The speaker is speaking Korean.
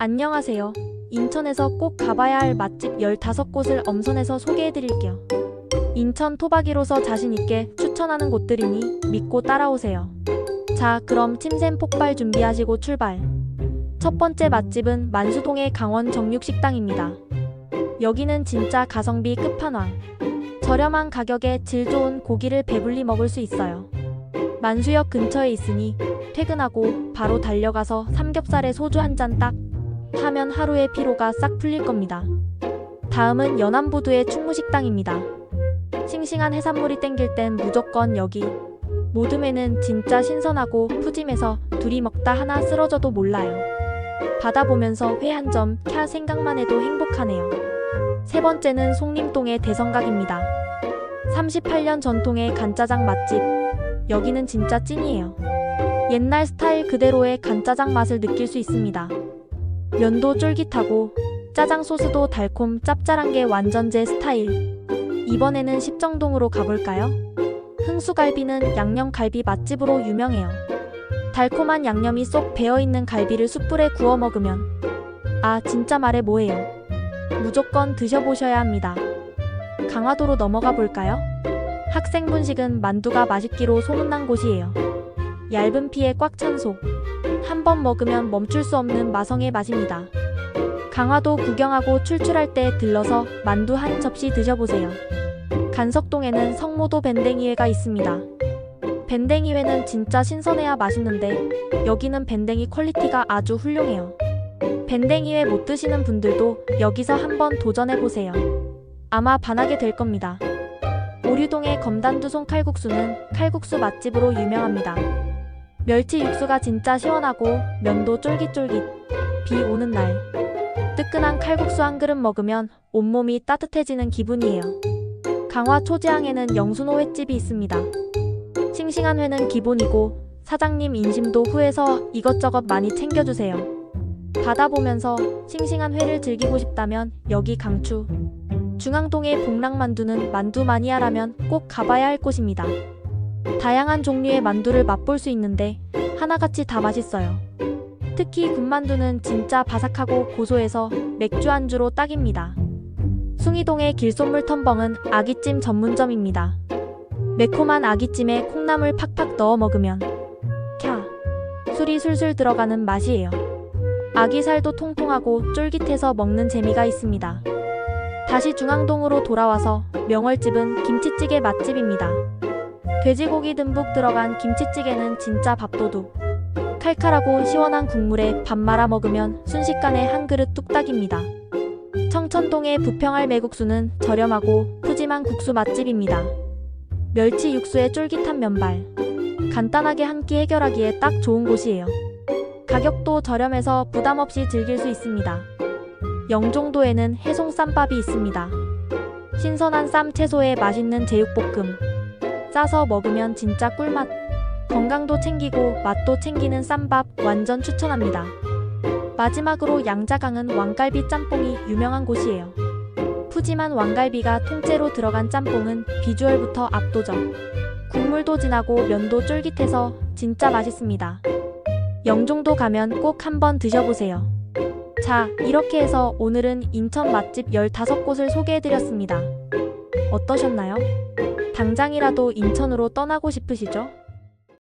안녕하세요. 인천에서 꼭 가봐야 할 맛집 15곳을 엄선해서 소개해드릴게요. 인천 토박이로서 자신있게 추천하는 곳들이니 믿고 따라오세요. 자, 그럼 침샘 폭발 준비하시고 출발. 첫 번째 맛집은 만수동의 강원 정육식당입니다. 여기는 진짜 가성비 끝판왕. 저렴한 가격에 질 좋은 고기를 배불리 먹을 수 있어요. 만수역 근처에 있으니 퇴근하고 바로 달려가서 삼겹살에 소주 한 잔 딱 하면 하루의 피로가 싹 풀릴 겁니다. 다음은 연안부두의 충무식당입니다. 싱싱한 해산물이 땡길 땐 무조건 여기. 모둠에는 진짜 신선하고 푸짐해서 둘이 먹다 하나 쓰러져도 몰라요. 바다 보면서 회 한 점 캬 생각만 해도 행복하네요. 세 번째는 송림동의 대성각입니다. 38년 전통의 간짜장 맛집. 여기는 진짜 찐이에요. 옛날 스타일 그대로의 간짜장 맛을 느낄 수 있습니다. 면도 쫄깃하고 짜장 소스도 달콤 짭짤한 게 완전 제 스타일. 이번에는 십정동으로 가볼까요? 흥수갈비는 양념갈비 맛집으로 유명해요. 달콤한 양념이 쏙 배어있는 갈비를 숯불에 구워 먹으면 아 진짜 말해 뭐해요. 무조건 드셔보셔야 합니다. 강화도로 넘어가 볼까요? 학생 분식은 만두가 맛있기로 소문난 곳이에요. 얇은 피에 꽉 찬 속. 한 번 먹으면 멈출 수 없는 마성의 맛입니다. 강화도 구경하고 출출할 때 들러서 만두 한 접시 드셔보세요. 간석동에는 성모도 밴댕이회가 있습니다. 밴댕이회는 진짜 신선해야 맛있는데 여기는 밴댕이 퀄리티가 아주 훌륭해요. 밴댕이회 못 드시는 분들도 여기서 한번 도전해보세요. 아마 반하게 될 겁니다. 오류동의 검단두송 칼국수는 칼국수 맛집으로 유명합니다. 멸치 육수가 진짜 시원하고 면도 쫄깃쫄깃. 비 오는 날. 뜨끈한 칼국수 한 그릇 먹으면 온몸이 따뜻해지는 기분이에요. 강화 초지항에는 영순호 횟집이 있습니다. 싱싱한 회는 기본이고 사장님 인심도 후해서 이것저것 많이 챙겨주세요. 바다 보면서 싱싱한 회를 즐기고 싶다면 여기 강추. 중앙동의 복랑만두는 만두 마니아라면 꼭 가봐야 할 곳입니다. 다양한 종류의 만두를 맛볼 수 있는데 하나같이 다 맛있어요. 특히 군만두는 진짜 바삭하고 고소해서 맥주 안주로 딱입니다. 숭이동의 길손물 텀벙은 아기찜 전문점입니다. 매콤한 아기찜에 콩나물 팍팍 넣어 먹으면 캬 술이 술술 들어가는 맛이에요. 아기 살도 통통하고 쫄깃해서 먹는 재미가 있습니다. 다시 중앙동으로 돌아와서 명월집은 김치찌개 맛집입니다. 돼지고기 듬뿍 들어간 김치찌개는 진짜 밥도둑. 칼칼하고 시원한 국물에 밥 말아 먹으면 순식간에 한 그릇 뚝딱입니다. 청천동의 부평알 매국수는 저렴하고 푸짐한 국수 맛집입니다. 멸치 육수에 쫄깃한 면발. 간단하게 한 끼 해결하기에 딱 좋은 곳이에요. 가격도 저렴해서 부담 없이 즐길 수 있습니다. 영종도에는 해송 쌈밥이 있습니다. 신선한 쌈 채소에 맛있는 제육볶음. 싸서 먹으면 진짜 꿀맛. 건강도 챙기고 맛도 챙기는 쌈밥 완전 추천합니다. 마지막으로 양자강은 왕갈비 짬뽕이 유명한 곳이에요. 푸짐한 왕갈비가 통째로 들어간 짬뽕은 비주얼부터 압도적. 국물도 진하고 면도 쫄깃해서 진짜 맛있습니다. 영종도 가면 꼭 한번 드셔보세요. 자, 이렇게 해서 오늘은 인천 맛집 15곳을 소개해드렸습니다. 어떠셨나요? 당장이라도 인천으로 떠나고 싶으시죠?